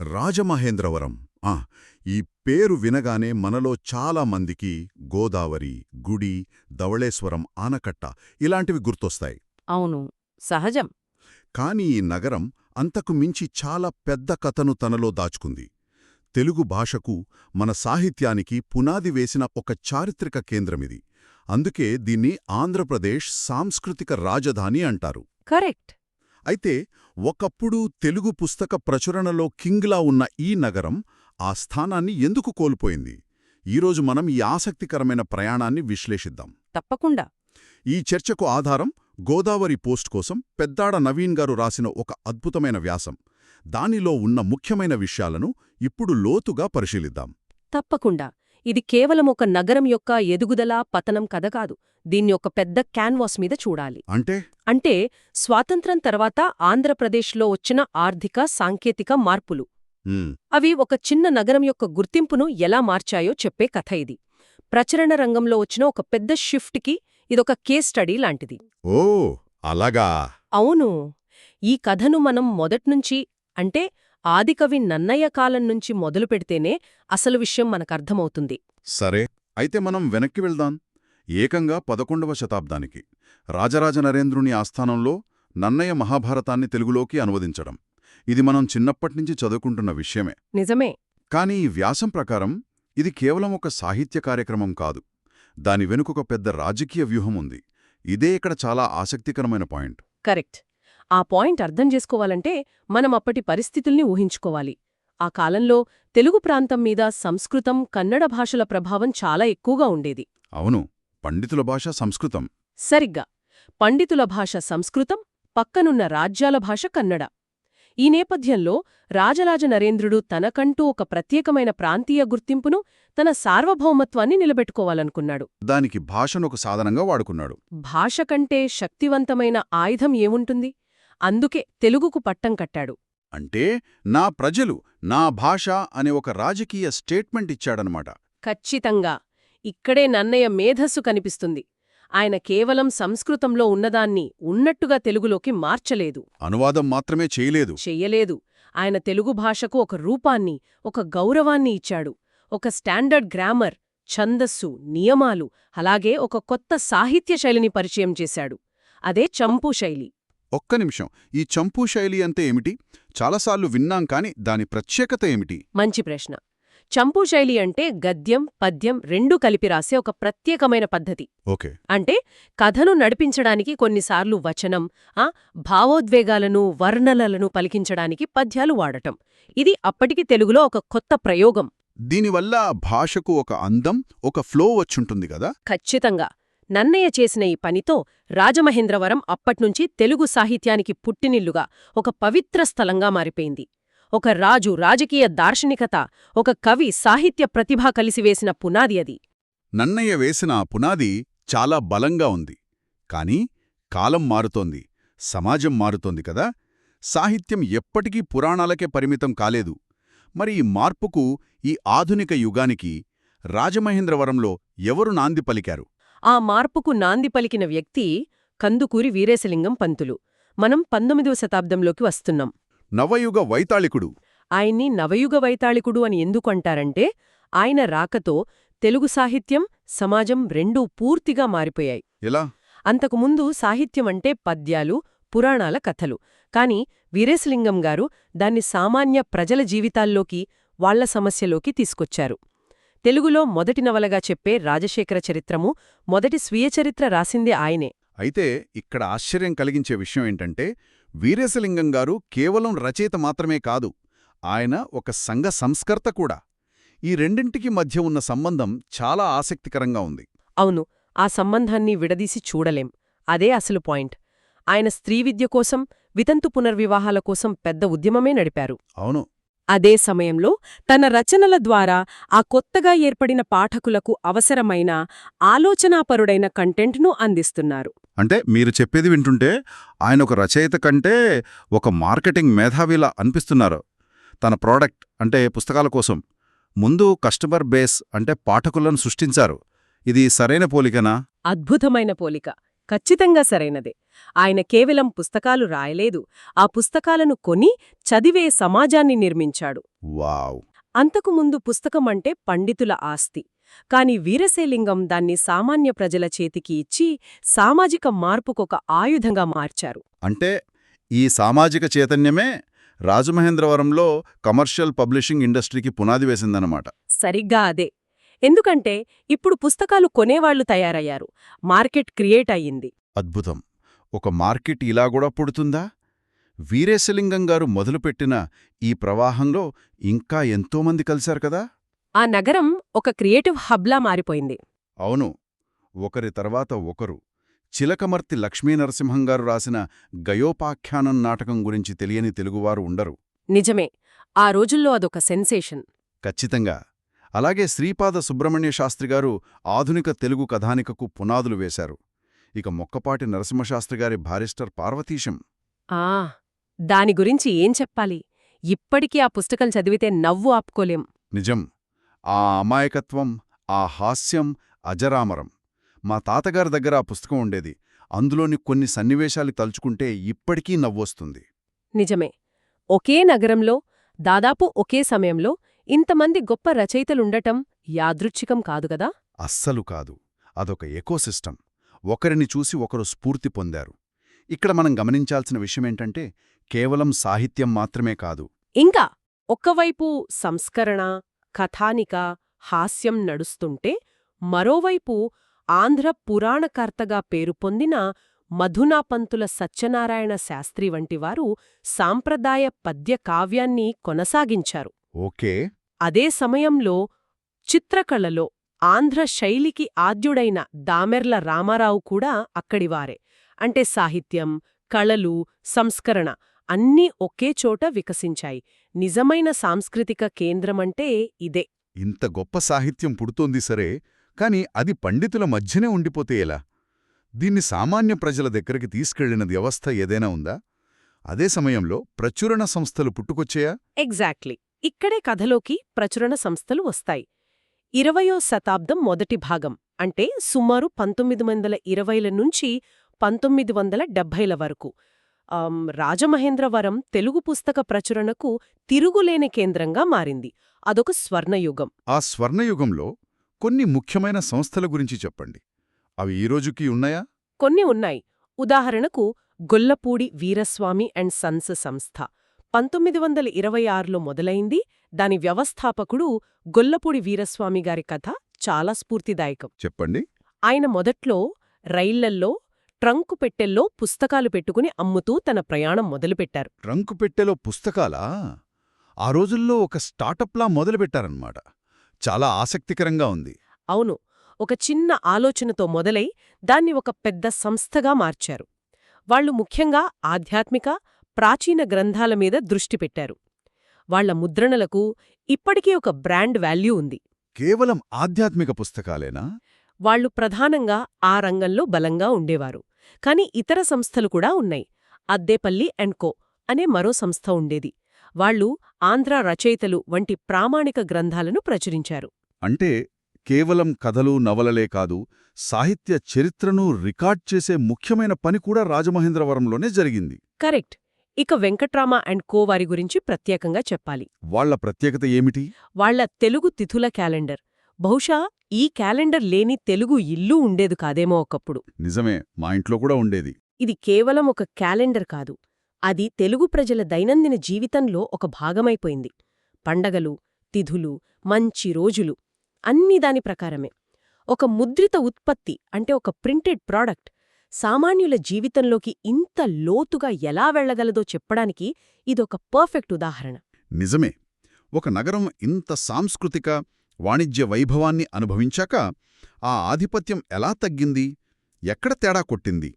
రాజమహేంద్రవరం. ఆ ఈ పేరు వినగానే మనలో చాలా మందికి గోదావరి గుడి ధవళేశ్వరం ఆనకట్ట ఇలాంటివి గుర్తొస్తాయి. అవును సహజం. కాని ఈ నగరం అంతకు మించి చాలా పెద్ద కథను తనలో దాచుకుంది. తెలుగు భాషకు మన సాహిత్యానికి పునాది వేసిన ఒక చారిత్రక కేంద్రమిది. అందుకే దీన్ని ఆంధ్రప్రదేశ్ సాంస్కృతిక రాజధాని అంటారు. కరెక్ట్. అయితే ఒకప్పుడు తెలుగు పుస్తక ప్రచురణలో కింగ్లా ఉన్న ఈ నగరం ఆ స్థానాన్ని ఎందుకు కోల్పోయింది? ఈరోజు మనం ఈ ఆసక్తికరమైన ప్రయాణాన్ని విశ్లేషిద్దాం. తప్పకుండా. ఈ చర్చకు ఆధారం గోదావరి పోస్ట్ కోసం పెద్దాడ నవీన్ గారు రాసిన ఒక అద్భుతమైన వ్యాసం. దానిలో ఉన్న ముఖ్యమైన విషయాలను ఇప్పుడు లోతుగా పరిశీలిద్దాం. తప్పకుండా. ఇది కేవలం ఒక నగరం యొక్క ఎదుగుదల పతనం కథ కాదు. దీన్ని ఒక పెద్ద క్యాన్వాస్ మీద చూడాలి. అంటే? అంటే స్వాతంత్రం తర్వాత ఆంధ్రప్రదేశ్లో వచ్చిన ఆర్థిక సాంకేతిక మార్పులు. అవి ఒక చిన్న నగరం యొక్క గుర్తింపును ఎలా మార్చాయో చెప్పే కథ ఇది. ప్రచురణ రంగంలో వచ్చిన ఒక పెద్ద షిఫ్ట్కి ఇదొక కేస్ స్టడీ లాంటిది. ఓ! అలాగా. అవును. ఈ కథను మనం మొదట్నుంచి అంటే ఆదికవి నన్నయ్య కాలం నుంచి మొదలు పెడితేనే అసలు విషయం మనకర్థమవుతుంది. సరే అయితే మనం వెనక్కి వెళ్దాం. ఏకంగా పదకొండవ శతాబ్దానికి రాజరాజ నరేంద్రుని ఆస్థానంలో నన్నయ్య మహాభారతాన్ని తెలుగులోకి అనువదించడం. ఇది మనం చిన్నప్పటినుంచి చదువుకుంటున్న విషయమే. నిజమే. కానీ ఈ వ్యాసం ప్రకారం ఇది కేవలం ఒక సాహిత్య కార్యక్రమం కాదు. దాని వెనుకొక పెద్ద రాజకీయ వ్యూహం ఉంది. ఇదే ఇక్కడ చాలా ఆసక్తికరమైన పాయింట్. కరెక్ట్. ఆ పాయింట్ అర్థం చేసుకోవాలంటే మనం అప్పటి పరిస్థితుల్ని ఊహించుకోవాలి. ఆ కాలంలో తెలుగు ప్రాంతం మీద సంస్కృతం కన్నడ భాషల ప్రభావం చాలా ఎక్కువగా ఉండేది. అవును పండితుల భాష సంస్కృతం. సరిగ్గా. పండితుల భాష సంస్కృతం పక్కనున్న రాజ్యాల భాష కన్నడ. ఈ నేపథ్యంలో రాజరాజ నరేంద్రుడు తనకంటూ ఒక ప్రత్యేకమైన ప్రాంతీయ గుర్తింపును తన సార్వభౌమత్వాన్ని నిలబెట్టుకోవాలనుకున్నాడు. దానికి భాషను ఒక సాధనంగా వాడుకున్నాడు. భాష కంటే శక్తివంతమైన ఆయుధం ఏముంటుంది? అందుకే తెలుగుకు పట్టం కట్టాడు. అంటే నా ప్రజలు నా భాష అనే ఒక రాజకీయ స్టేట్మెంట్ ఇచ్చాడనమాట. ఖచ్చితంగా. ఇక్కడే నన్నయ్య మేధస్సు కనిపిస్తుంది. ఆయన కేవలం సంస్కృతంలో ఉన్నదాన్ని ఉన్నట్టుగా తెలుగులోకి మార్చలేదు. అనువాదం మాత్రమే చేయలేదు. చెయ్యలేదు. ఆయన తెలుగు భాషకు ఒక రూపాన్ని ఒక గౌరవాన్ని ఇచ్చాడు. ఒక స్టాండర్డ్ గ్రామర్ ఛందస్సు నియమాలు అలాగే ఒక కొత్త సాహిత్య శైలిని పరిచయం చేశాడు. అదే చంపు శైలి. ఒక్క నిమిషం. ఈ చంపూ శైలి అంటే ఏమిటి? చాలాసార్లు విన్నాం కాని దాని ప్రత్యేకత ఏమిటి? మంచి ప్రశ్న. చంపు శైలి అంటే గద్యం పద్యం రెండూ కలిపి రాసే ఒక ప్రత్యేకమైన పద్ధతి. ఓకే. అంటే కథను నడిపించడానికి కొన్నిసార్లు వచనం ఆ భావోద్వేగాలను వర్ణనలను పలికించడానికి పద్యాలు వాడటం. ఇది అప్పటికి తెలుగులో ఒక కొత్త ప్రయోగం. దీనివల్ల భాషకు ఒక అందం ఒక ఫ్లో వచ్చుంటుంది కదా? ఖచ్చితంగా. నన్నయ్య చేసిన ఈ పనితో రాజమహేంద్రవరం అప్పట్నుంచి తెలుగు సాహిత్యానికి పుట్టినిల్లుగా ఒక పవిత్ర స్థలంగా మారిపోయింది. ఒక రాజు రాజకీయ దార్శనికత ఒక కవి సాహిత్య ప్రతిభ కలిసివేసిన పునాది అది. నన్నయ్య వేసిన ఆ పునాది చాలా బలంగా ఉంది. కాని కాలం మారుతోంది సమాజం మారుతోంది కదా? సాహిత్యం ఎప్పటికీ పురాణాలకే పరిమితం కాలేదు. మరి ఈ మార్పుకు ఈ ఆధునిక యుగానికి రాజమహేంద్రవరంలో ఎవరు నాంది పలికారు? ఆ మార్పుకు నాంది పలికిన వ్యక్తి కందుకూరి వీరేశలింగం పంతులు. మనం పంతొమ్మిదవ శతాబ్దంలోకి వస్తున్నాం. నవయుగ వైతాళికుడు. ఆయన్ని నవయుగ వైతాళికుడు అని ఎందుకు అంటారంటే ఆయన రాకతో తెలుగు సాహిత్యం సమాజం రెండూ పూర్తిగా మారిపోయాయి. ఎలా? అంతకుముందు సాహిత్యమంటే పద్యాలు పురాణాల కథలు. కాని వీరేశలింగం గారు దాన్ని సామాన్య ప్రజల జీవితాల్లోకి వాళ్ళ సమస్యలోకి తీసుకొచ్చారు. తెలుగులో మొదటి నవలగా చెప్పే రాజశేఖర చరిత్రము మొదటి స్వీయ చరిత్ర రాసిందే ఆయనే. అయితే ఇక్కడ ఆశ్చర్యం కలిగించే విషయం ఏంటంటే వీరేశలింగం గారు కేవలం రచయిత మాత్రమే కాదు ఆయన ఒక సంఘ సంస్కర్త కూడా. ఈ రెండింటికి మధ్య ఉన్న సంబంధం చాలా ఆసక్తికరంగా ఉంది. అవును ఆ సంబంధాన్ని విడదీసి చూడలేం. అదే అసలు పాయింట్. ఆయన స్త్రీ విద్య కోసం వితంతు పునర్వివాహాల కోసం పెద్ద ఉద్యమమే నడిపారు. అవును. అదే సమయంలో తన రచనల ద్వారా ఆ కొత్తగా ఏర్పడిన పాఠకులకు అవసరమైన ఆలోచనాపరుడైన కంటెంట్ను అందిస్తున్నారు. అంటే మీరు చెప్పేది వింటుంటే ఆయన ఒక రచయిత కంటే ఒక మార్కెటింగ్ మేధావిలా అనిపిస్తున్నారు. తన ప్రోడక్ట్ అంటే పుస్తకాల కోసం. ముందు కస్టమర్ బేస్ అంటే పాఠకులను సృష్టించారు. ఇది సరైన పోలికనా? అద్భుతమైన పోలిక. ఖచ్చితంగా సరైనదే. ఆయన కేవలం పుస్తకాలు రాయలేదు. ఆ పుస్తకాలను కొని చదివే సమాజాన్ని నిర్మించాడు. వావ్. అంతకుముందు పుస్తకమంటే పండితుల ఆస్తి. కాని వీరసేలింగం దాన్ని సామాన్య ప్రజల చేతికి ఇచ్చి సామాజిక మార్పుకొక ఆయుధంగా మార్చారు. అంటే ఈ సామాజిక చైతన్యమే రాజమహేంద్రవరంలో కమర్షియల్ పబ్లిషింగ్ ఇండస్ట్రీకి పునాది వేసిందన్నమాట. సరిగ్గా అదే. ఎందుకంటే ఇప్పుడు పుస్తకాలు కొనేవాళ్ళు తయారయ్యారు. మార్కెట్ క్రియేట్ అయ్యింది. అద్భుతం. ఒక మార్కెట్ ఇలా కూడా పుడుతుందా? వీరేశలింగం గారు మొదలుపెట్టిన ఈ ప్రవాహంలో ఇంకా ఎంతోమంది కలిశారు కదా? ఆ నగరం ఒక క్రియేటివ్ హబ్లా మారిపోయింది. అవును. ఒకరి తర్వాత ఒకరు. చిలకమర్తి లక్ష్మీనరసింహం గారు రాసిన గయోపాఖ్యానం నాటకం గురించి తెలియని తెలుగువారు ఉండరు. నిజమే. ఆ రోజుల్లో అదొక సెన్సేషన్. ఖచ్చితంగా. అలాగే శ్రీపాద సుబ్రహ్మణ్య శాస్త్రి గారు ఆధునిక తెలుగు కథానికకు పునాదులు వేశారు. ఇక మొక్కపాటి నరసింహశాస్త్రి గారి భారిస్టర్ పార్వతీశం. ఆ దాని గురించి ఏం చెప్పాలి? ఇప్పటికీ ఆ పుస్తకం చదివితే నవ్వు ఆపుకోలేం. నిజం. ఆ అమాయకత్వం ఆ హాస్యం అజరామరం. మా తాతగారి దగ్గర ఆ పుస్తకం ఉండేది. అందులోని కొన్ని సన్నివేశాలు తలుచుకుంటే ఇప్పటికీ నవ్వొస్తుంది. నిజమే. ఒకే నగరంలో దాదాపు ఒకే సమయంలో ఇంతమంది గొప్ప రచయితలుండటం యాదృచ్ఛికం కాదుగదా అస్సలు కాదు. అదొక ఎకోసిస్టమ్ ఒకరిని చూసి ఒకరు స్ఫూర్తి పొందారు. ఇక్కడ మనం గమనించాల్సిన విషయమేంటంటే కేవలం సాహిత్యం మాత్రమే కాదు. ఇంకా ఒక్కవైపు సంస్కరణ కథానిక హాస్యం నడుస్తుంటే మరోవైపు ఆంధ్ర పురాణకర్తగా పేరు పొందిన మధునాపంతుల సత్యనారాయణ శాస్త్రి వంటివారు సాంప్రదాయ పద్య కావ్యాన్ని కొనసాగించారు. ఓకే. అదే సమయంలో చిత్రకళలో ఆంధ్ర శైలికి ఆద్యుడైన దామెర్ల రామారావు కూడా అక్కడివారే. అంటే సాహిత్యం కళలు సంస్కరణ అన్నీ ఒకే చోట వికసించాయి. నిజమైన సాంస్కృతిక కేంద్రమంటే ఇదే. ఇంత గొప్ప సాహిత్యం పుడుతోంది సరే కాని అది పండితుల మధ్యనే ఉండిపోతే ఎలా? దీన్ని సామాన్య ప్రజల దగ్గరికి తీసుకెళ్ళిన వ్యవస్థ ఏదైనా ఉందా? అదే సమయంలో ప్రచురణ సంస్థలు పుట్టుకొచ్చాయా? ఎగ్జాక్ట్లీ. ఇక్కడే కథలోకి ప్రచురణ సంస్థలు వస్తాయి. ఇరవయో శతాబ్దం మొదటి భాగం అంటే సుమారు పంతొమ్మిది వందల ఇరవైల నుంచి పంతొమ్మిది వందల డెబ్భైల వరకు. రాజమహేంద్రవరం తెలుగు పుస్తక ప్రచురణకు తిరుగులేని కేంద్రంగా మారింది. అదొక స్వర్ణయుగం. ఆ స్వర్ణయుగంలో కొన్ని ముఖ్యమైన సంస్థల గురించి చెప్పండి. అవి ఈ రోజుకి ఉన్నాయా? కొన్ని ఉన్నాయి. ఉదాహరణకు గొల్లపూడి వీరస్వామి అండ్ సన్స్ సంస్థ. పంతొమ్మిది వందల ఇరవై ఆరులో మొదలైంది. దాని వ్యవస్థాపకుడు గొల్లపూడి వీరస్వామి గారి కథ చాలా స్ఫూర్తిదాయకం. చెప్పండి. ఆయన మొదట్లో రైళ్ళల్లో ట్రంకు పెట్టెల్లో పుస్తకాలు పెట్టుకుని అమ్ముతూ తన ప్రయాణం మొదలుపెట్టారు. ట్రంకు పెట్టెలో పుస్తకాలా? ఆ రోజుల్లో ఒక స్టార్టప్లా మొదలుపెట్టారన్నమాట. చాలా ఆసక్తికరంగా ఉంది. అవును. ఒక చిన్న ఆలోచనతో మొదలై దాన్ని ఒక పెద్ద సంస్థగా మార్చారు. వాళ్ళు ముఖ్యంగా ఆధ్యాత్మిక ప్రాచీన గ్రంథాల మీద దృష్టి పెట్టారు. వాళ్ళ ముద్రణలకు ఇప్పటికీ ఒక బ్రాండ్ వాల్యూ ఉంది. కేవలం ఆధ్యాత్మిక పుస్తకాలేనా? వాళ్ళు ప్రధానంగా ఆ రంగంలో బలంగా ఉండేవారు. కాని ఇతర సంస్థలు కూడా ఉన్నాయి. అద్దేపల్లి అండ్ కో అనే మరో సంస్థ ఉండేది. వాళ్ళు ఆంధ్ర రచయితలు వంటి ప్రామాణిక గ్రంథాలను ప్రచురించారు. అంటే కేవలం కథలు నవలలే కాదు సాహిత్య చరిత్రను రికార్డ్ చేసే ముఖ్యమైన పని కూడా రాజమహేంద్రవరంలోనే జరిగింది. కరెక్ట్. ఇక వెంకట్రామ అండ్ కో వారి గురించి ప్రత్యేకంగా చెప్పాలి. వాళ్ళ ప్రత్యేకత ఏమిటి? వాళ్ళ తెలుగు తిథుల క్యాలెండర్. బహుశా ఈ క్యాలెండర్ లేని తెలుగు ఇల్లు ఉండేది కాదేమో ఒకప్పుడు. నిజమే మా ఇంట్లో కూడా ఉండేది. ఇది కేవలం ఒక క్యాలెండర్ కాదు. అది తెలుగు ప్రజల దైనందిన జీవితంలో ఒక భాగమైపోయింది. పండగలు తిథులు మంచి రోజులు అన్నీ దాని ప్రకారమే. ఒక ముద్రిత ఉత్పత్తి అంటే ఒక ప్రింటెడ్ ప్రాడక్ట్ సామాన్యుల జీవితంలోకి ఇంత లోతుగా ఎలా వెళ్ళగలదో చెప్పడానికి ఇదొక పర్ఫెక్ట్ ఉదాహరణ. నిజమే. ఒక నగరం ఇంత సాంస్కృతిక వాణిజ్య వైభవాన్ని అనుభవించాక ఆ ఆధిపత్యం ఎలా తగ్గింది? ఎక్కడ తేడా కొట్టింది?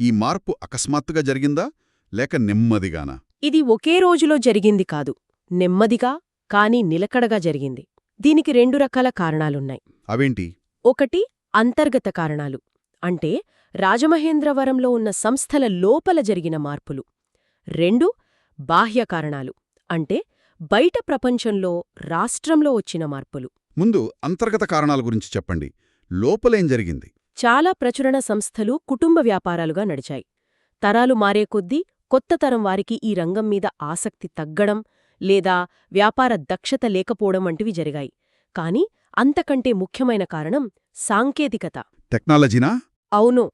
ఈ మార్పు అకస్మాత్తుగా జరిగిందా? లేక నెమ్మదిగానా? ఇది ఒకే రోజులో జరిగింది కాదు. నెమ్మదిగా కాని నిలకడగా జరిగింది. దీనికి రెండు రకాల కారణాలున్నాయి. అవేంటి? ఒకటి అంతర్గత కారణాలు. అంటే రాజమహేంద్రవరంలో ఉన్న సంస్థల లోపల జరిగిన మార్పులు. రెండు బాహ్య కారణాలు అంటే బయట ప్రపంచంలో రాష్ట్రంలో వచ్చిన మార్పులు. ముందు అంతర్గత కారణాల గురించి చెప్పండి. లోపలేం జరిగింది? చాలా ప్రచురణ సంస్థలు కుటుంబ వ్యాపారాలుగా నడిచాయి. తరాలు మారే కొద్దీ కొత్త తరం వారికి ఈ రంగం మీద ఆసక్తి తగ్గడం లేదా వ్యాపార దక్షత లేకపోవడం వంటివి జరిగాయి. కాని అంతకంటే ముఖ్యమైన కారణం సాంకేతికత. టెక్నాలజీనా? అవును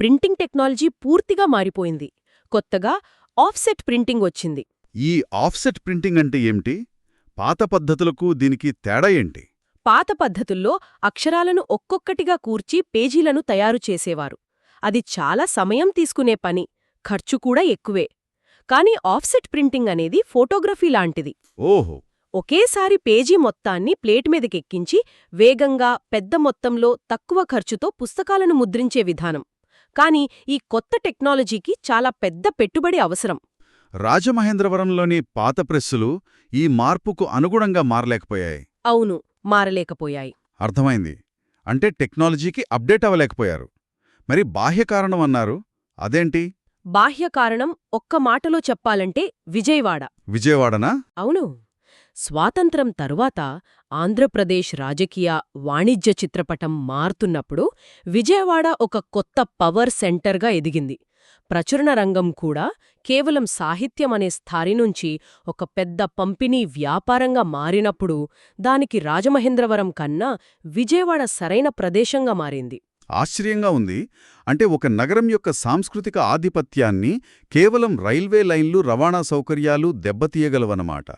ప్రింటింగ్ టెక్నాలజీ పూర్తిగా మారిపోయింది. కొత్తగా ఆఫ్సెట్ ప్రింటింగ్ వచ్చింది. ఈ ఆఫ్సెట్ ప్రింటింగ్ అంటే ఏమిటి? పాత పద్ధతులకు దీనికి తేడా ఏంటి? పాత పద్ధతుల్లో అక్షరాలను ఒక్కొక్కటిగా కూర్చి పేజీలను తయారు చేసేవారు. అది చాలా సమయం తీసుకునే పని ఖర్చు కూడా ఎక్కువే. కానీ ఆఫ్సెట్ ప్రింటింగ్ అనేది ఫోటోగ్రఫీ లాంటిది. ఓహో! ఒకేసారి పేజీ మొత్తాన్ని ప్లేట్ మీదకెక్కించి వేగంగా పెద్ద మొత్తంలో తక్కువ ఖర్చుతో పుస్తకాలను ముద్రించే విధానం. కాని ఈ కొత్త టెక్నాలజీకి చాలా పెద్ద పెట్టుబడి అవసరం. రాజమహేంద్రవరంలోని పాత ప్రెస్సులు ఈ మార్పుకు అనుగుణంగా మారలేకపోయాయి. అవును మారలేకపోయాయి. అర్థమైంది. అంటే టెక్నాలజీకి అప్డేట్ అవ్వలేకపోయారు. మరి బాహ్య కారణం అన్నారు. అదేంటి? బాహ్య కారణం ఒక్క మాటలో చెప్పాలంటే విజయవాడ. విజయవాడనా? అవును. స్వాతంత్రం తరువాత ఆంధ్రప్రదేశ్ రాజకీయ వాణిజ్య చిత్రపటం మారుతున్నప్పుడు విజయవాడ ఒక కొత్త పవర్ సెంటర్గా ఎదిగింది. ప్రచురణ రంగం కూడా కేవలం సాహిత్యం అనే స్థాయి నుంచి ఒక పెద్ద పంపిణీ వ్యాపారంగా మారినప్పుడు దానికి రాజమహేంద్రవరం కన్నా విజయవాడ సరైన ప్రదేశంగా మారింది. ఆశ్చర్యంగా ఉంది. అంటే ఒక నగరం యొక్క సాంస్కృతిక ఆధిపత్యాన్ని కేవలం రైల్వే లైన్లు రవాణా సౌకర్యాలు దెబ్బతీయగలవన్నమాట.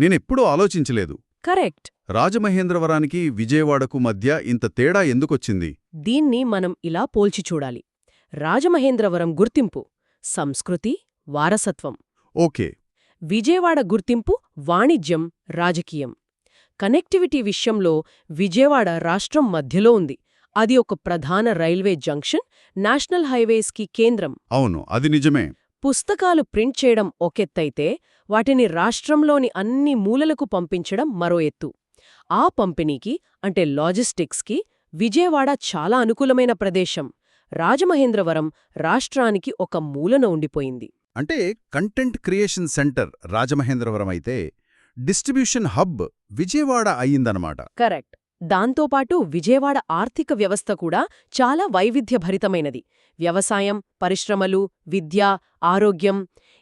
నేనెప్పుడూ ఆలోచించలేదు. కరెక్ట్. రాజమహేంద్రవరానికి విజయవాడకు మధ్య ఇంత తేడా ఎందుకొచ్చింది? దీన్ని మనం ఇలా పోల్చి చూడాలి. రాజమహేంద్రవరం గుర్తింపు సంస్కృతి వారసత్వం. ఓకే. విజయవాడ గుర్తింపు వాణిజ్యం రాజకీయం. కనెక్టివిటీ విషయంలో విజయవాడ రాష్ట్రం మధ్యలో ఉంది. అది ఒక ప్రధాన రైల్వే జంక్షన్ నేషనల్ హైవేస్కి కేంద్రం. అవును అది నిజమే. పుస్తకాలు ప్రింట్ చేయడం ఒకెత్తైతే వాటిని రాష్ట్రంలోని అన్ని మూలలకు పంపించడం మరో ఎత్తు. ఆ పంపిణీకి అంటే లాజిస్టిక్స్కి విజయవాడ చాలా అనుకూలమైన ప్రదేశం. రాజమహేంద్రవరం రాష్ట్రానికి ఒక మూలన ఉండిపోయింది. అంటే కంటెంట్ క్రియేషన్ సెంటర్ రాజమహేంద్రవరం అయితే డిస్ట్రిబ్యూషన్ హబ్ విజయవాడ అయ్యిందనమాట. కరెక్ట్. దాంతోపాటు విజయవాడ ఆర్థిక వ్యవస్థ కూడా చాలా వైవిధ్యభరితమైనది. వ్యవసాయం పరిశ్రమలు విద్య ఆరోగ్యం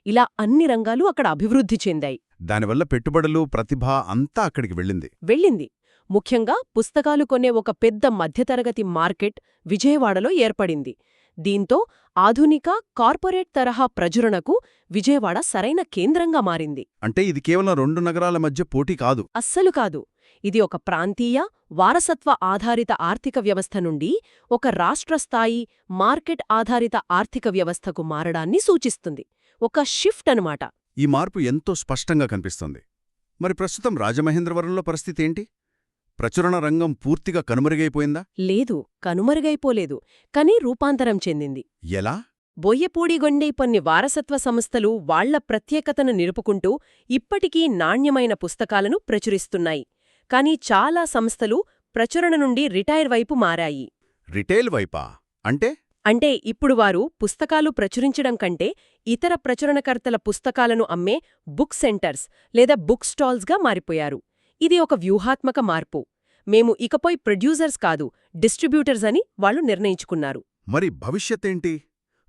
ఇలా అన్ని రంగాలు అక్కడ అభివృద్ధి చెందాయి. దానివల్ల పెట్టుబడులు ప్రతిభ అంతా అక్కడికి వెళ్ళింది. వెళ్ళింది. ముఖ్యంగా పుస్తకాలు కొనే ఒక పెద్ద మధ్యతరగతి మార్కెట్ విజయవాడలో ఏర్పడింది. దీంతో ఆధునిక కార్పొరేట్ తరహా ప్రచురణకు విజయవాడ సరైన కేంద్రంగా మారింది. అంటే ఇది కేవలం రెండు నగరాల మధ్య పోటీ కాదు. అస్సలు కాదు. ఇది ఒక ప్రాంతీయ వారసత్వ ఆధారిత ఆర్థిక వ్యవస్థ నుండి ఒక రాష్ట్రస్థాయి మార్కెట్ ఆధారిత ఆర్థిక వ్యవస్థకు మారడాన్ని సూచిస్తుంది. ఒక షిఫ్ట్ అనమాట ఈ మార్పు ఎంతో స్పష్టంగా కనిపిస్తుంది. మరి ప్రస్తుతం రాజమహేంద్రవరంలో పరిస్థితి ఏంటి? ప్రచురణ రంగం పూర్తిగా కనుమరుగైపోయిందా? లేదు కనుమరుగైపోలేదు కానీ రూపాంతరం చెందింది. ఎలా? బొయ్యపూడిగొండే కొన్ని వారసత్వ సంస్థలు వాళ్ళ ప్రత్యేకతను నిలుపుకుంటూ ఇప్పటికీ నాణ్యమైన పుస్తకాలను ప్రచురిస్తున్నాయి. కానీ చాలా సంస్థలు ప్రచురణ నుండి రిటైర్ వైపు మారాయి. రిటైల్ వైపా? అంటే? అంటే ఇప్పుడు వారు పుస్తకాలు ప్రచురించడం కంటే ఇతర ప్రచురణకర్తల పుస్తకాలను అమ్మే బుక్ సెంటర్స్ లేదా బుక్ స్టాల్స్గా మారిపోయారు. ఇది ఒక వ్యూహాత్మక మార్పు. మేము ఇకపై ప్రొడ్యూసర్స్ కాదు డిస్ట్రిబ్యూటర్స్ అని వాళ్ళు నిర్ణయించుకున్నారు. మరి భవిష్యత్తేంటి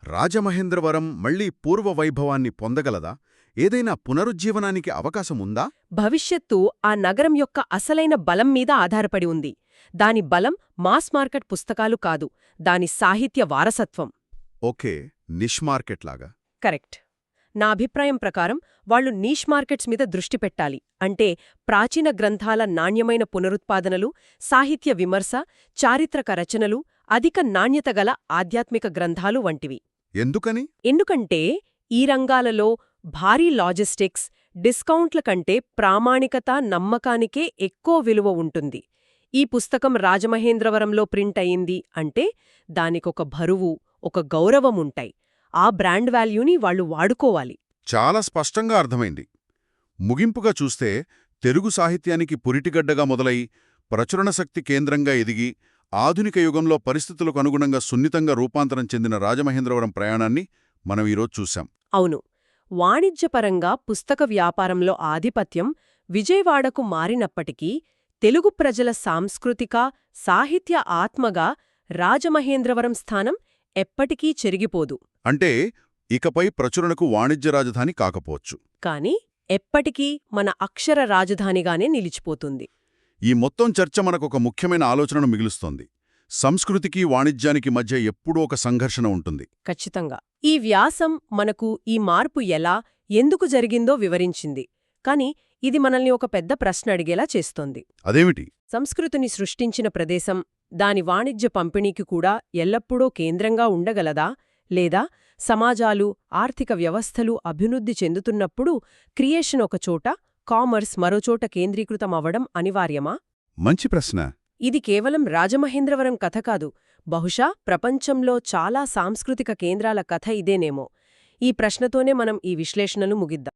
రాజమహేంద్రవరం మళ్ళీ పూర్వ వైభవాన్ని పొందగలదా? ఏదైనా పునరుజ్జీవనానికి అవకాశముందా భవిష్యత్తు ఆ నగరం యొక్క అసలైన బలం మీద ఆధారపడి ఉంది. దాని బలం మాస్ మార్కెట్ పుస్తకాలు కాదు దాని సాహిత్య వారసత్వం. ఓకే నిష్ మార్కెట్ లాగా. కరెక్ట్. నా అభిప్రాయం ప్రకారం వాళ్ళు నీష్ మార్కెట్స్ మీద దృష్టి పెట్టాలి. అంటే ప్రాచీన గ్రంథాల నాణ్యమైన పునరుత్పాదనలు సాహిత్య విమర్శ చారిత్రక రచనలు అధిక నాణ్యత గల ఆధ్యాత్మిక గ్రంథాలు వంటివి. ఎందుకని? ఎందుకంటే ఈ రంగాలలో భారీ లాజిస్టిక్స్ డిస్కౌంట్ల కంటే ప్రామాణికత నమ్మకానికే ఎక్కువ విలువ ఉంటుంది. ఈ పుస్తకం రాజమహేంద్రవరంలో ప్రింట్ అయింది అంటే దానికొక భరువు ఒక గౌరవముంటాయి ఆ బ్రాండ్ వాల్యూని వాళ్ళు వాడుకోవాలి. చాలా స్పష్టంగా అర్థమైంది. ముగింపుగా చూస్తే తెలుగు సాహిత్యానికి పురిటిగడ్డగా మొదలై ప్రచురణ శక్తి కేంద్రంగా ఎదిగి ఆధునిక యుగంలో పరిస్థితులకు అనుగుణంగా సున్నితంగా రూపాంతరం చెందిన రాజమహేంద్రవరం ప్రయాణాన్ని మనం ఈరోజు చూశాం. అవును. వాణిజ్యపరంగా పుస్తక వ్యాపారంలో ఆధిపత్యం విజయవాడకు మారినప్పటికీ తెలుగు ప్రజల సాంస్కృతిక సాహిత్య ఆత్మగా రాజమహేంద్రవరం స్థానం ఎప్పటికీ చెరిగిపోదు. అంటే ఇకపై ప్రచురణకు వాణిజ్య రాజధాని కాకపోవచ్చు. కాని ఎప్పటికీ మన అక్షర రాజధానిగానే నిలిచిపోతుంది. ఈ మొత్తం చర్చ మనకొక ముఖ్యమైన ఆలోచనను మిగులుస్తోంది. సంస్కృతికి వాణిజ్యానికి మధ్య ఎప్పుడూ ఒక సంఘర్షణ ఉంటుంది. ఖచ్చితంగా. ఈ వ్యాసం మనకు ఈ మార్పు ఎలా ఎందుకు జరిగిందో వివరించింది. కాని ఇది మనల్ని ఒక పెద్ద ప్రశ్న అడిగేలా చేస్తోంది. అదేమిటి? సంస్కృతిని సృష్టించిన ప్రదేశం దాని వాణిజ్య పంపిణీకి కూడా ఎల్లప్పుడూ కేంద్రంగా ఉండగలదా? లేదా సమాజాలు ఆర్థిక వ్యవస్థలు అభివృద్ధి చెందుతున్నప్పుడు క్రియేషన్ ఒకచోట కామర్స్ మరోచోట కేంద్రీకృతమవ్వడం అనివార్యమా? మంచి ప్రశ్న. ఇది కేవలం రాజమహేంద్రవరం కథ కాదు. బహుశా ప్రపంచంలో చాలా సాంస్కృతిక కేంద్రాల కథ ఇదేనేమో. ఈ ప్రశ్నతోనే మనం ఈ విశ్లేషణలు ముగిద్దాం.